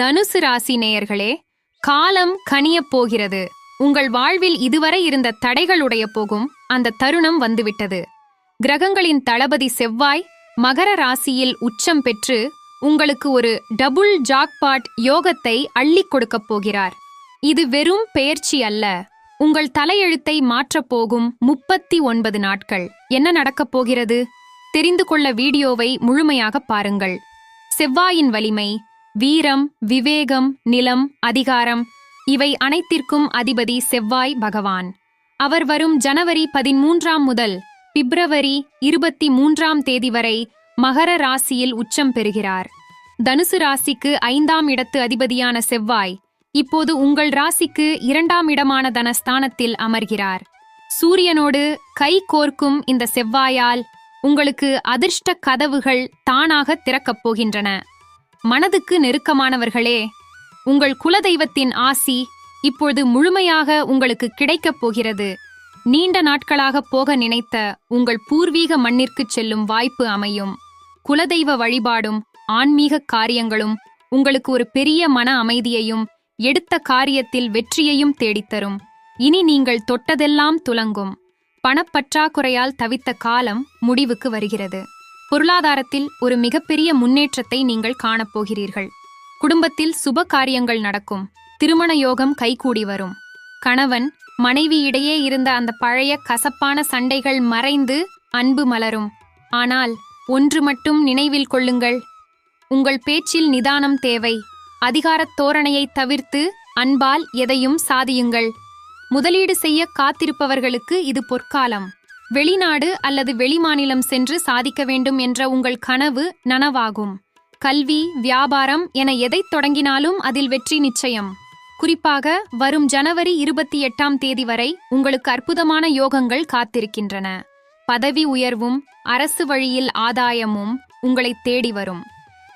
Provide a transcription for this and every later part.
தனுசு ராசி நேயர்களே காலம் கனியப் போகிறது. உங்கள் வாழ்வில் இதுவரை இருந்த தடைகளுடைய போகும் அந்த தருணம் வந்துவிட்டது. கிரகங்களின் தளபதி செவ்வாய் மகர ராசியில் உச்சம் பெற்று உங்களுக்கு ஒரு டபுள் ஜாக்பாட் யோகத்தை அள்ளிக் கொடுக்கப் போகிறார். இது வெறும் பெயர்ச்சி அல்ல. உங்கள் தலையெழுத்தை மாற்றப் போகும் முப்பத்தி ஒன்பது நாட்கள். என்ன நடக்கப் போகிறது? தெரிந்து கொள்ள வீடியோவை முழுமையாக பாருங்கள். செவ்வாயின் வலிமை வீரம் விவேகம் நிலம் அதிகாரம் இவை அனைத்திற்கும் அதிபதி செவ்வாய் பகவான். அவர் வரும் ஜனவரி பதிமூன்றாம் முதல் பிப்ரவரி இருபத்தி மூன்றாம் தேதி வரை மகர ராசியில் உச்சம் பெறுகிறார். தனுசு ராசிக்கு ஐந்தாம் இடத்து அதிபதியான செவ்வாய் இப்போது உங்கள் ராசிக்கு இரண்டாம் இடமான தனஸ்தானத்தில் அமர்கிறார். சூரியனோடு கை கோர்க்கும் இந்த செவ்வாயால் உங்களுக்கு அதிர்ஷ்ட கதவுகள் தானாக திறக்கப் போகின்றன மனதுக்கு நெருக்கமானவர்களே உங்கள் குலதெய்வத்தின் ஆசி இப்பொழுது முழுமையாக உங்களுக்கு கிடைக்கப் போகிறது. நீண்ட நாட்களாக போக நினைத்த உங்கள் பூர்வீக மண்ணிற்குச் செல்லும் வாய்ப்பு அமையும். குலதெய்வ வழிபாடும் ஆன்மீக காரியங்களும் உங்களுக்கு ஒரு பெரிய மன அமைதியையும் எடுத்த காரியத்தில் வெற்றியையும் தேடித்தரும். இனி நீங்கள் தொட்டதெல்லாம் துலங்கும். பணப்பற்றாக்குறையால் தவித்த காலம் முடிவுக்கு வருகிறது. பொருளாதாரத்தில் ஒரு மிகப்பெரிய முன்னேற்றத்தை நீங்கள் காணப்போகிறீர்கள். குடும்பத்தில் சுப காரியங்கள் நடக்கும். திருமண யோகம் கைகூடி வரும். கணவன் மனைவி இடையே இருந்த அந்த பழைய கசப்பான சண்டைகள் மறைந்து அன்பு மலரும். ஆனால் ஒன்று மட்டும் நினைவில் கொள்ளுங்கள். உங்கள் பேச்சில் நிதானம் தேவை. அதிகாரத் தோரணையை தவிர்த்து அன்பால் எதையும் சாதியுங்கள். முதலீடு செய்ய காத்திருப்பவர்களுக்கு இது பொற்காலம். வெளிநாடு அல்லது வெளிமாநிலம் சென்று சாதிக்க வேண்டும் என்ற உங்கள் கனவு நனவாகும். கல்வி வியாபாரம் என எதைத் தொடங்கினாலும் அதில் வெற்றி நிச்சயம். குறிப்பாக வரும் ஜனவரி இருபத்தி எட்டாம் தேதி வரை உங்களுக்கு அற்புதமான யோகங்கள் காத்திருக்கின்றன. பதவி உயர்வும் அரசு வழியில் ஆதாயமும் உங்களை தேடி வரும்.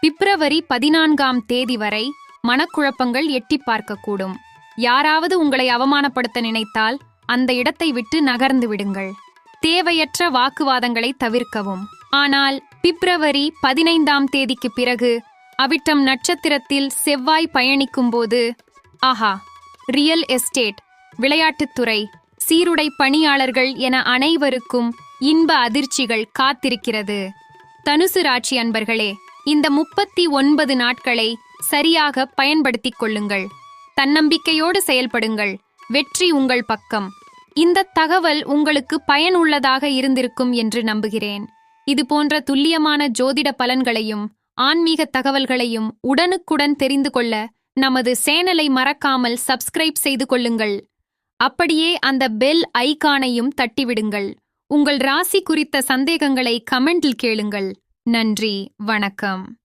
பிப்ரவரி பதினான்காம் தேதி வரை மனக்குழப்பங்கள் எட்டி பார்க்கக்கூடும். யாராவது உங்களை அவமானப்படுத்த நினைத்தால் அந்த இடத்தை விட்டு நகர்ந்து விடுங்கள். தேவையற்ற வாக்குவாதங்களை தவிர்க்கவும். ஆனால் பிப்ரவரி பதினைந்தாம் தேதிக்கு பிறகு அவிட்டம் நட்சத்திரத்தில் செவ்வாய் பயணிக்கும்போது ஆஹா ரியல் எஸ்டேட் விளையாட்டுத்துறை சீருடை பணியாளர்கள் என அனைவருக்கும் இன்ப அதிர்ச்சிகள் காத்திருக்கிறது. தனுசு ராட்சி அன்பர்களே இந்த முப்பத்தி ஒன்பது நாட்களை சரியாக பயன்படுத்திக் கொள்ளுங்கள். தன்னம்பிக்கையோடு செயல்படுங்கள். வெற்றி உங்கள் பக்கம். இந்த தகவல் உங்களுக்கு பயனுள்ளதாக இருந்திருக்கும் என்று நம்புகிறேன். இது போன்ற துல்லியமான ஜோதிட பலன்களையும் ஆன்மீக தகவல்களையும் உடனுக்குடன் தெரிந்து கொள்ள நமது சேனலை மறக்காமல் சப்ஸ்கிரைப் செய்து கொள்ளுங்கள். அப்படியே அந்த பெல் ஐகானையும் தட்டிவிடுங்கள். உங்கள் ராசி குறித்த சந்தேகங்களை கமெண்டில் கேளுங்கள். நன்றி. வணக்கம்.